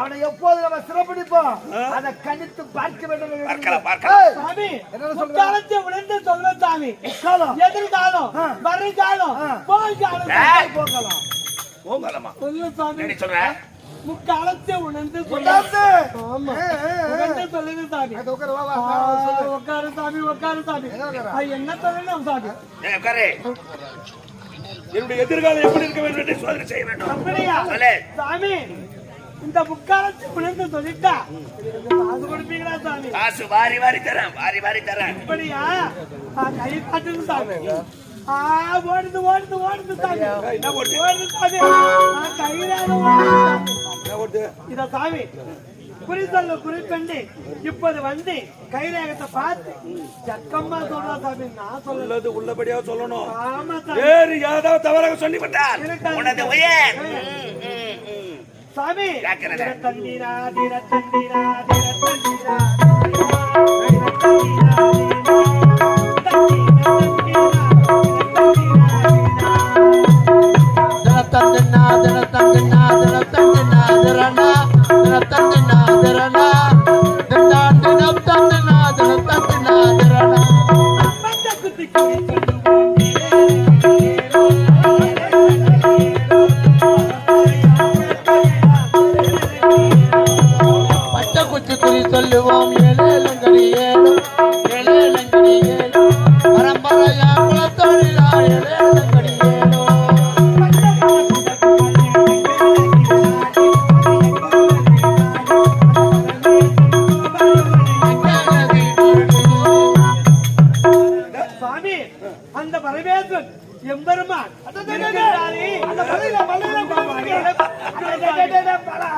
அவனை எப்போது நம்ம சிறப்பிடிப்போம். அதை கணித்து பார்க்க வேண்டும் பார்க்கலாம், பார்க்கலாம். சாமி? முக்காலத்தை உணர்ந்து சொல்ல சாமி. காலம். எதிர்காலம். வருங்காலம். போய்காலம். போகலாம். போங்கலம்மா சொல்லு சாமி. என்ன சொல்ற? முக்காலத்தை உணர்ந்து சொல்ல உட்கார்ந்து. ஆமா. சொல்லுது சாமி. உட்காரு, சாமி உட்காரு சாமி. என்ன சொல்லணும் சாமி? உட்காரு. என்னுடைய எதிர்காலம் எப்படி இருக்க வேண்டும் என்று சோதனை செய்ய வேண்டும். அப்படியா? சாமி இந்த முக்காலத்தை உணர்ந்து சொல்லிட்டா. காசு கொடுப்பீங்களா சாமி? காசு வாரி வாரி தரேன் வாரி வாரி தரேன். அப்படியா? ஆ, கை காட்டுது சாமி. ஆ ஓடுது ஓடுது ஓடுது சாமி. என்ன ஓடுது? ஓடுது சாமி. ஓடுது? இத சாமி குறி சொல்ல குறிப்பெண்டு இப்போது வந்து கைரேகத்தை பார்த்து ஜக்கம்மா சொல்றா சாமி நான் சொல்ல உள்ளது உள்ளபடியா சொல்லணும். ஆமா சாமி. வேறு ஏதாவது தவறாக சொல்லிவிட்டால். உனது உயர். சாமி! கேட்கிறேன். திரத்தந்திரா திரத்தந்திரா திரத்தந்திரா திரத்தந்திரா பலா.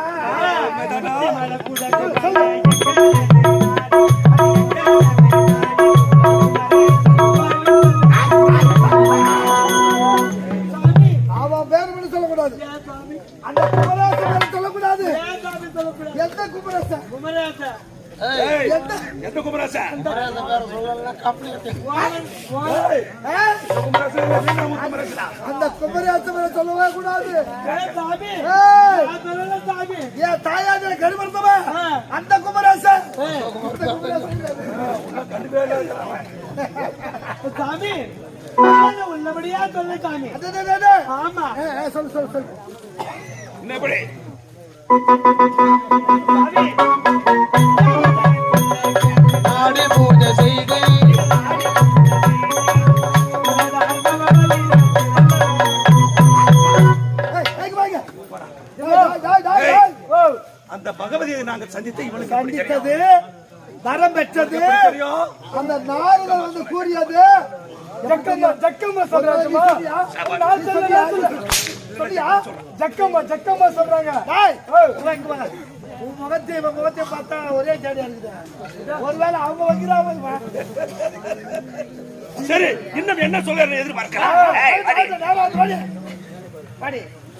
சாமி, அவன் வேணும்னு சொல்லக்கூடாது? அந்த குமரேசன் சொல்லக்கூடாது? எந்த குமரேசன் குமரேசன், உங்க குமராசனா? அந்த குமரேசன் வேற சொல்லவே கூடாது ஏன் கருமர்த்தவன் ஆ. அந்த குமரேசன். சாமி உள்ளபடியா சொல்லு சாமி. ஆமா சொல்லு சொல்லு சொல்லு? சாமி அந்த பகவதியை நாங்கள் சந்தித்து இவனுக்கு வரம் பெற்றது அந்த நாடுகள் வந்து கூறியது. ஜக்கம்மா ஜக்கம்மா சொல்றாங்கம்மா நான் சொல்லியா சொல்லியா ஜக்கம்மா ஜக்கம்மா சொல்றாங்க. டேய் இங்க வா உன் முகத்தை இவன் முகத்தை பார்த்தா ஒரே ஜாடியா இருக்குது ஒருவேளை அவங்க வைக்கிறாங்க சரி இன்னும் என்ன சொல்ல எதிர்பார்க்கலாம்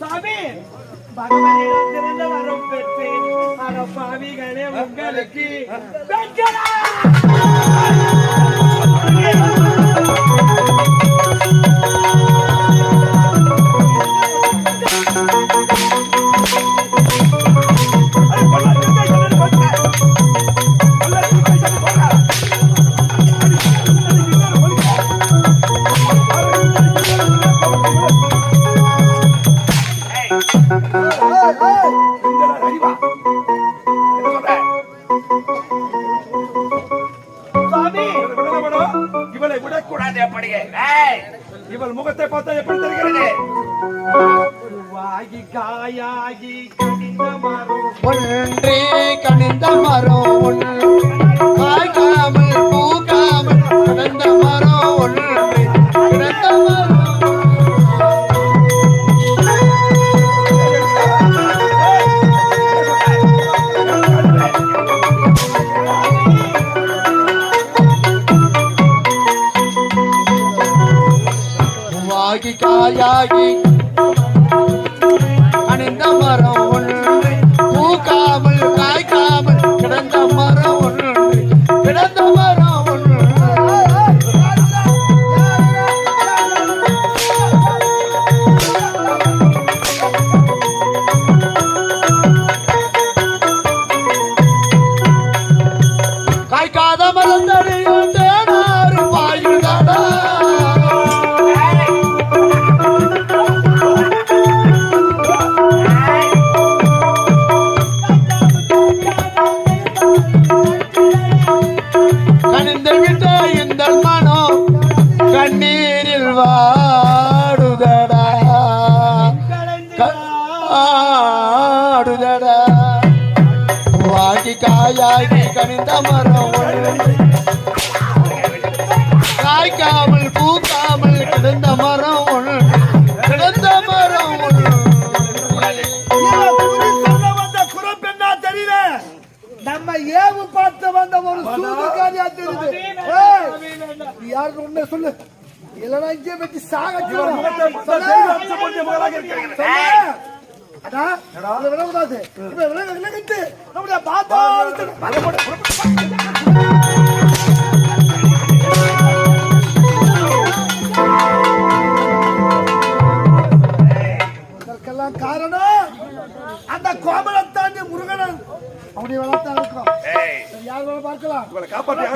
சாமி பகவதிடம் திறந்த வரம் பெற்றேன் பாவிகளே உங்களுக்கு அப்படியே இவள் முகத்தை பார்த்தா எப்படி தெரிகிறது? வாகி காயாகி கடிந்த மரம். ஒன்றே கனிந்த மரம். தாயாகி அணிந்த மரம் ஒன்று. பூக்காமல் காய்க்காமல் கிடந்த மரம் ஒன்று. கிடந்த மரம் தெரியுதடா பூவாகி காயாகி கனிந்த மரம் காய்க்காமல் பூக்காமல் கிடந்த மரம் ஒன்று. கிடந்த மரம் ஒன்று. நம்ம ஏவு பார்த்து வந்த ஒரு சூதுகாரியா தெரியுது. யாருக்கு உண்மை சொல்லு. இல்லைன்னா இங்கே வச்சு சாக விலக- விலகிட்டு நம்முடைய பாத்தாளத்துக்கு இதற்கெல்லாம் காரணம் அந்த கோமலத்தாண்டி முருகனன். அப்படி வளர்த்தா இருக்கும். யார் பார்க்கலாம். இவளை காப்பாற்ற.